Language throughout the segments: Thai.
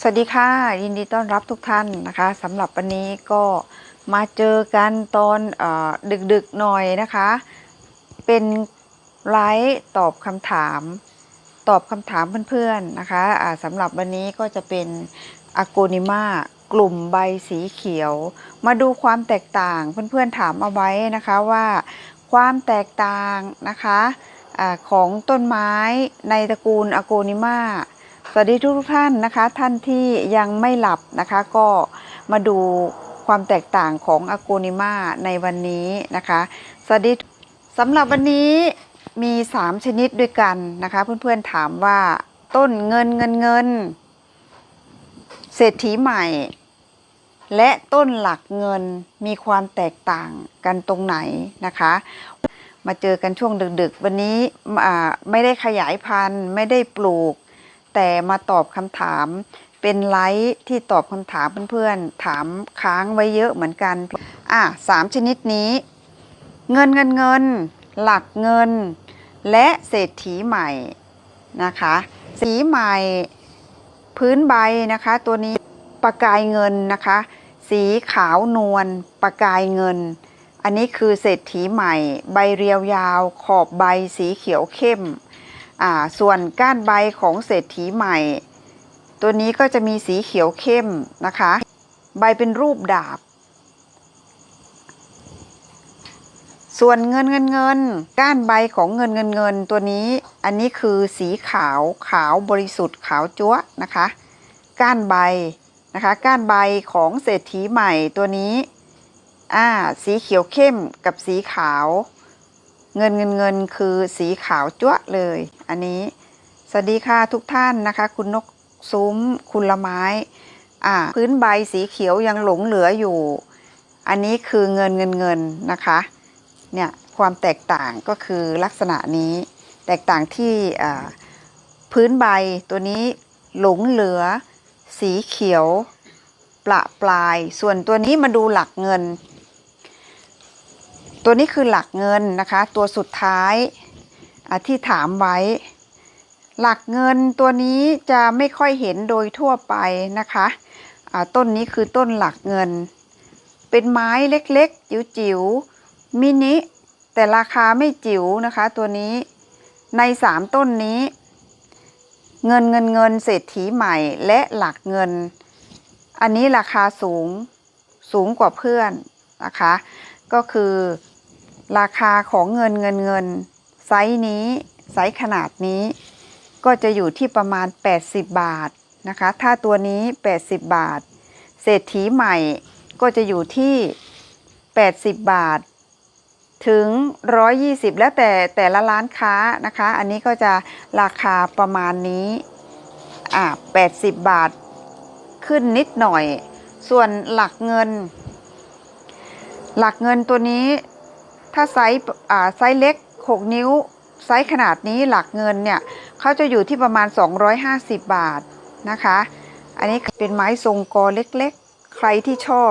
สวัสดีค่ะ ยินดีต้อนรับทุกท่านนะคะสำหรับวันนี้ก็มาเจอกันตอนอดึกๆหน่อยนะคะ เป็นไลฟ์ตอบคำถาม ตอบคำถามเพื่อนๆนะคะอ่าสำหรับวันนี้ก็จะเป็นอโกนิมากลุ่มใบสีเขียว มาดูความแตกต่างเพื่อนๆถามเอาไว้นะคะว่า ความแตกต่างนะคะอาของต้นไม้ในตระกูลอโกนิมา วัสดีทุกท่านนะคะ ท่านที่ยังไม่หลับนะคะ ก็มาดูความแตกต่างของอโกนิมาในวันนี้นะคะสวัสดีสำหรับวันนี้มี 3 ชนิดด้วยกันนะคะ เพื่อนๆถามว่าต้นเงินเงินเงิน เศรษฐีใหม่ และต้นหลักเงินมีความแตกต่างกันตรงไหนนะคะ มาเจอกันช่วงดึกๆ วันนี้ไม่ได้ขยายพันธุ์ไม่ได้ปลูก แต่มาตอบคำถาม เป็นไลฟ์ที่ตอบคำถามเพื่อนๆ ถามค้างไว้เยอะเหมือนกัน อะสามชนิดนี้ เงินเงินเงิน หลักเงิน และเศรษฐีใหม่นะคะสีใหม่พื้นใบนะคะ ตัวนี้ประกายเงินนะคะ สีขาวนวลประกายเงิน อันนี้คือเศรษฐีใหม่ ใบเรียวยาว ขอบใบสีเขียวเข้ม อ่าส่วนก้านใบของเศรษฐีใหม่ ตัวนี้ก็จะมีสีเขียวเข้มนะคะ ใบเป็นรูปดาบ ส่วนเงินเงินเงิน ก้านใบของเงินเงินเงินตัวนี้อันนี้คือสีขาวขาวบริสุทธิ์ขาวจั๊วนะคะ ก้านใบนะคะ ก้านใบของเศรษฐีใหม่ตัวนี้อ่าสีเขียวเข้มกับสีขาว เงินเงินเงินคือสีขาวจั๊วะเลย อันนี้ สวัสดีค่ะทุกท่านนะคะ คุณนกซุ้มคุณละไม้อ่าพื้นใบสีเขียวยังหลงเหลืออยู่ อันนี้คือเงินเงินเงินนะคะ เนี่ยความแตกต่างก็คือลักษณะนี้ แตกต่างที่อ่าพื้นใบตัวนี้หลงเหลือ สีเขียว ประปลาย ส่วนตัวนี้มาดูหลักเงิน ตัวนี้คือหลักเงินนะคะ ตัวสุดท้ายที่ถามไว้ หลักเงินตัวนี้จะไม่ค่อยเห็นโดยทั่วไปนะคะอ่าต้นนี้คือต้นหลักเงิน เป็นไม้เล็กๆ จิ๋วๆ มินิ แต่ราคาไม่จิ๋วนะคะ ตัวนี้ในสามต้นนี้ เงินเงินเงินเศรษฐีใหม่และหลักเงิน อันนี้ราคาสูงสูงกว่าเพื่อนนะคะ ก็คือ ราคาของเงินเงินเงิน ไซส์นี้ ไซส์ขนาดนี้ ก็จะอยู่ที่ประมาณ 80 บาทนะคะ ถ้าตัวนี้ 80 บาท เศรษฐีใหม่ก็จะอยู่ที่ 80 บาท ถึง 120 แล้วแต่แต่ละร้านค้านะคะ อันนี้ก็จะราคาประมาณนี้อ่า80 บาท ขึ้นนิดหน่อย ส่วนหลักเงิน หลักเงินตัวนี้ ถ้าไซส์ไซส์เล็ก 6 นิ้ว ไซส์ขนาดนี้หลักเงินเนี่ยเขาจะอยู่ที่ประมาณ 250 บาทนะคะ อันนี้เป็นไม้ทรงกอเล็กๆ ใครที่ชอบ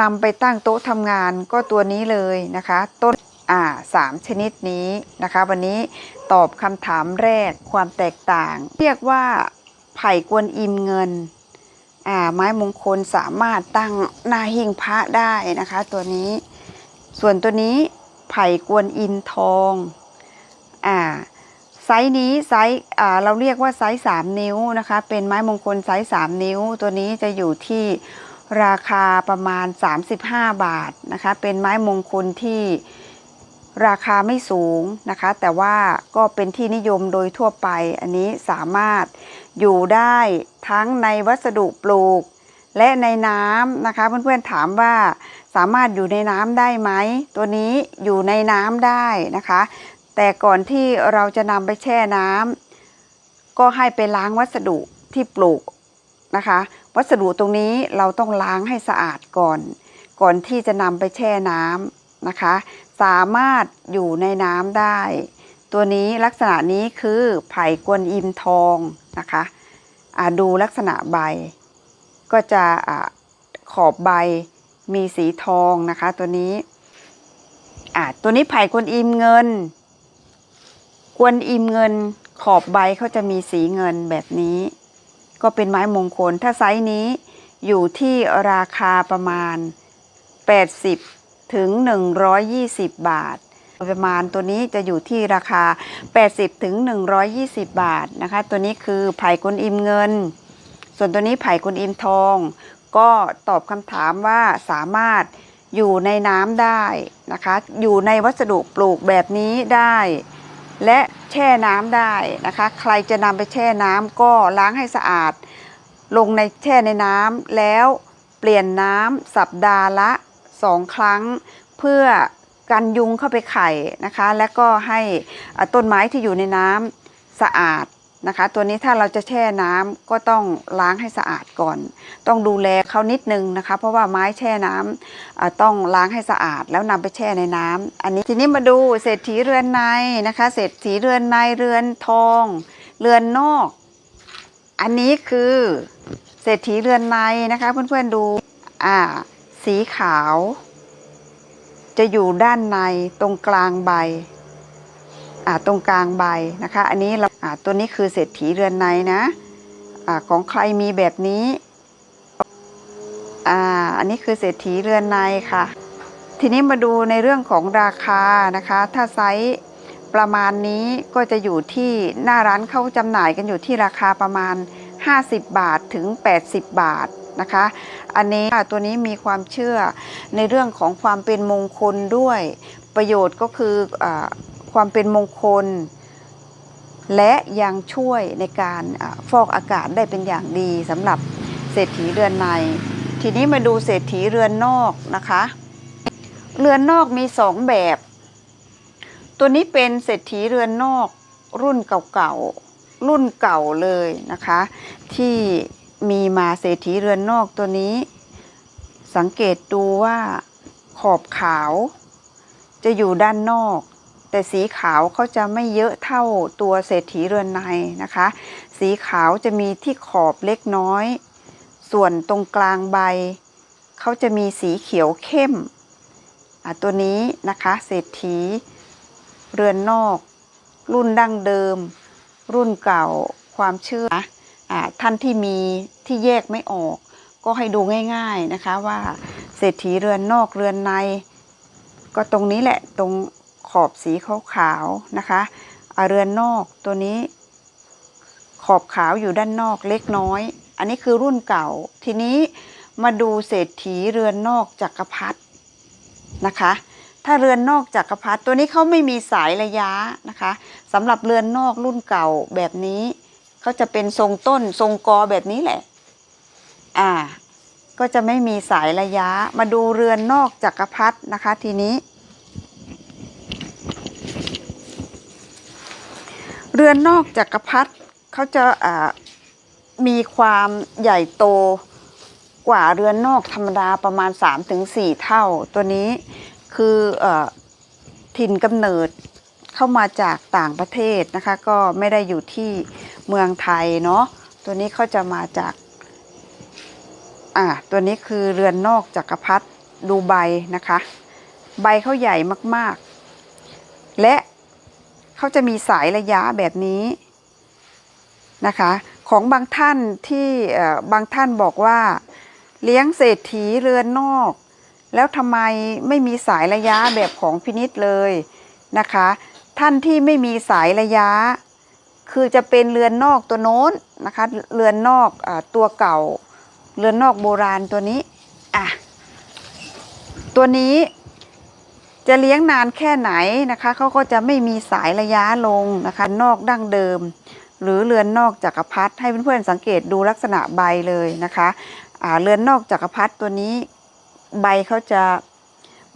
นำไปตั้งโต๊ะทำงานก็ตัวนี้เลยนะคะ ต้นอ่าสามชนิดนี้นะคะ วันนี้ตอบคำถามแรกความแตกต่าง เรียกว่าไผ่กวนอิมเงินอ่าไม้มงคลสามารถตั้งหน้าหิ้งพระได้นะคะ ตัวนี้ส่วนตัวนี้ ไผ่กวนอินทองอ่าไซส์นี้ไซส์อ่าเราเรียกว่าไซส์3นิ้วนะคะ เป็นไม้มงคลไซส์3นิ้ว ตัวนี้จะอยู่ที่ราคาประมาณ 35 บาทนะคะ เป็นไม้มงคลที่ราคาไม่สูงนะคะ แต่ว่าก็เป็นที่นิยมโดยทั่วไป อันนี้สามารถอยู่ได้ทั้งในวัสดุปลูก และในน้ำนะคะ เพื่อนๆถามว่าสามารถอยู่ในน้ำได้ไหม ตัวนี้อยู่ในน้ำได้นะคะ แต่ก่อนที่เราจะนำไปแช่น้ำก็ให้ไปล้างวัสดุที่ปลูกนะคะ วัสดุตรงนี้เราต้องล้างให้สะอาดก่อน ก่อนที่จะนำไปแช่น้ำนะคะ สามารถอยู่ในน้ำได้ ตัวนี้ลักษณะนี้คือไผ่กวนอิมทองนะคะดูลักษณะใบ ก็จะอาขอบใบมีสีทองนะคะตัวนี้อ่าตัวนี้ไผ่กวนอิมเงิน กวนอิมเงิน ขอบใบเขาจะมีสีเงินแบบนี้ ก็เป็นไม้มงคล ถ้าไซส์นี้อยู่ที่ราคาประมาณ 80 ถึง 120 บาท ประมาณตัวนี้จะอยู่ที่ราคา 80 ถึง 120 บาทนะคะ ตัวนี้คือไผ่กุนอิมเงิน ส่วนตัวนี้ไผ่กุนอิมทอง ก็ตอบคำถามว่าสามารถอยู่ในน้ำได้นะคะ อยู่ในวัสดุปลูกแบบนี้ได้ และแช่น้ำได้นะคะ ใครจะนำไปแช่น้ำก็ล้างให้สะอาด ลงในแช่ในน้ำแล้วเปลี่ยนน้ำสัปดาห์ละสองครั้ง เพื่อกันยุงเข้าไปไข่นะคะ และก็ให้ต้นไม้ที่อยู่ในน้ำสะอาด นะคะ ตัวนี้ถ้าเราจะแช่น้ำก็ต้องล้างให้สะอาดก่อน ต้องดูแลเขานิดนึงนะคะ เพราะว่าไม้แช่น้ำอ่าต้องล้างให้สะอาดแล้วนำไปแช่ในน้ำอันนี้ทีนี้มาดูเศรษฐีเรือนในนะคะ เศรษฐีเรือนในเรือนทอง เรือนนอก อันนี้คือเศรษฐีเรือนในนะคะ เพื่อนๆดูอ่าสีขาว จะอยู่ด้านในตรงกลางใบ ตรงกลางใบนะคะ อันนี้เราตัวนี้คือเศรษฐีเรือนในนะอ่าของใครมีแบบนี้อ่าอันนี้คือเศรษฐีเรือนในค่ะ ทีนี้มาดูในเรื่องของราคานะคะ ถ้าไซส์ประมาณนี้ก็จะอยู่ที่หน้าร้านเข้าจำหน่ายกันอยู่ที่ราคาประมาณ 50 บาทถึง 80 บาทนะคะ อันนี้ตัวนี้มีความเชื่อในเรื่องของความเป็นมงคลด้วยประโยชน์ก็คืออ ความเป็นมงคล และยังช่วยในการอฟอกอากาศได้เป็นอย่างดีสำหรับเศรษฐีเรือนใน ทีนี้มาดูเศรษฐีเรือนนอกนะคะ เรือนนอกมีสองแบบ ตัวนี้เป็นเศรษฐีเรือนนอกรุ่นเก่าๆ รุ่นเก่าเลยนะคะ ที่มีมาเศรษฐีเรือนนอกตัวนี้ สังเกตดูว่าขอบขาว จะอยู่ด้านนอก แต่สีขาวเขาจะไม่เยอะเท่าตัวเศรษฐีเรือนในนะคะ สีขาวจะมีที่ขอบเล็กน้อย ส่วนตรงกลางใบเขาจะมีสีเขียวเข้มอะตัวนี้นะคะเศรษฐีเรือนนอก รุ่นดั้งเดิม รุ่นเก่าความเชื่ออะท่านที่มีที่แยกไม่ออก ก็ให้ดูง่ายๆนะคะว่าเศรษฐีเรือนนอกเรือนใน ก็ตรงนี้แหละตรง ขอบสีขาวๆนะคะอะเรือนนอกตัวนี้ ขอบขาวอยู่ด้านนอกเล็กน้อย อันนี้คือรุ่นเก่า ทีนี้มาดูเศรษฐีเรือนนอกจักรพรรดินะคะ ถ้าเรือนนอกจักรพรรดิตัวนี้เขาไม่มีสายระยะนะคะสำหรับเรือนนอกรุ่นเก่าแบบนี้เขาจะเป็นทรงต้นทรงกอแบบนี้แหละ อ่า ก็จะไม่มีสายระยะ มาดูเรือนนอกจักรพรรดินะคะ ทีนี้ เรือนนอกจักรพรรดิเขาจะมีความใหญ่โตกว่าเรือนนอกธรรมดาประมาณ 3-4 เท่า ตัวนี้คือออถิ่นกำเนิดเข้ามาจากต่างประเทศนะคะ ก็ไม่ได้อยู่ที่เมืองไทยเนาะตัวนี้เขาจะมาจากอ่าตัวนี้คือเรือนนอกจักรพรรดิดูใบนะคะ ใบเขาใหญ่มาก ๆ และ เขาจะมีสายระยะแบบนี้นะคะ ของบางท่านที่บางท่านบอกว่า เลี้ยงเศรษฐีเรือนนอก แล้วทำไมไม่มีสายระยะแบบของพินิษเลยนะคะ ท่านที่ไม่มีสายระยะ คือจะเป็นเรือนนอกตัวโน้นนะคะเรือนนอกอตัวเก่า เรือนนอกโบราณตัวนี้อะตัวนี้ จะเลี้ยงนานแค่ไหนนะคะเขาก็จะไม่มีสายระยะลงนะคะ นอกดั้งเดิม หรือเรือนนอกจักรพรรดิให้เพื่อนๆสังเกตดูลักษณะใบเลยนะคะอ่าเรือนนอกจักรพรรดิตัวนี้ใบเขาจะ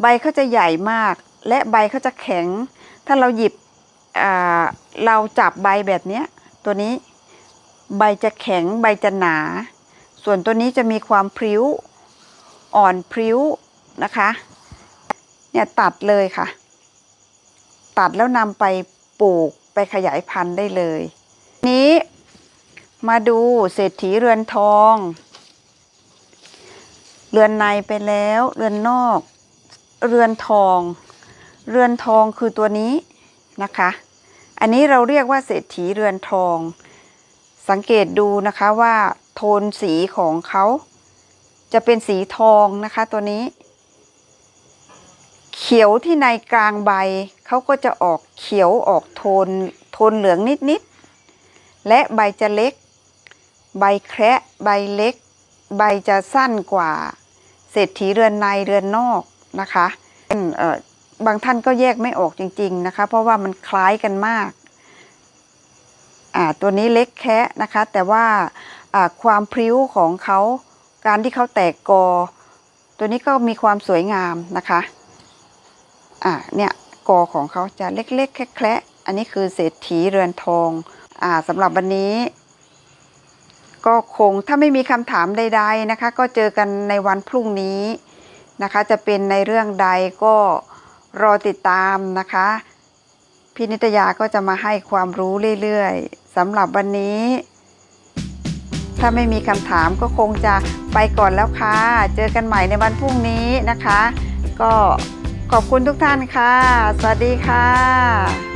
ใบเขาจะใหญ่มาก และใบเขาจะแข็ง ถ้าเราหยิบอ่าเราจับใบแบบนี้ตัวนี้ใบจะแข็งใบจะหนา ส่วนตัวนี้จะมีความพริ้วอ่อนพริ้วนะคะ เนี่ยตัดเลยค่ะ ตัดแล้วนำไปปลูกไปขยายพันธุ์ได้เลย นี้มาดูเศรษฐีเรือนทอง เรือนในไปแล้วเรือนนอก เรือนทอง เรือนทองคือตัวนี้นะคะ อันนี้เราเรียกว่าเศรษฐีเรือนทอง สังเกตดูนะคะว่าโทนสีของเขาจะเป็นสีทองนะคะตัวนี้ เขียวที่ในกลางใบเขาก็จะออกเขียวออกโทน โทนเหลืองนิดๆ และใบจะเล็ก ใบแคระใบเล็ก ใบจะสั้นกว่า เศรษฐีเรือนในเรือนนอกนะคะบางท่านก็แยกไม่ออกจริง ๆนะคะ เพราะว่ามันคล้ายกันมาก ตัวนี้เล็กแคะนะคะ แต่ว่าอ่าความพริ้วของเขาการที่เขาแตกกอ ตัวนี้ก็มีความสวยงามนะคะ อ่าเนี่ยกอของเขาจะเล็กๆแคละๆอันนี้คือเศรษฐีเรือนทองอ่าสำหรับวันนี้ ก็คงถ้าไม่มีคำถามใด ๆนะคะ ก็เจอกันในวันพรุ่งนี้นะคะ จะเป็นในเรื่องใดก็รอติดตามนะคะพี่นิตยาก็จะมาให้ความรู้เรื่อยๆสำหรับวันนี้ ถ้าไม่มีคำถามก็คงจะไปก่อนแล้วค่ะ เจอกันใหม่ในวันพรุ่งนี้นะคะ ก็ ขอบคุณทุกท่านค่ะ สวัสดีค่ะ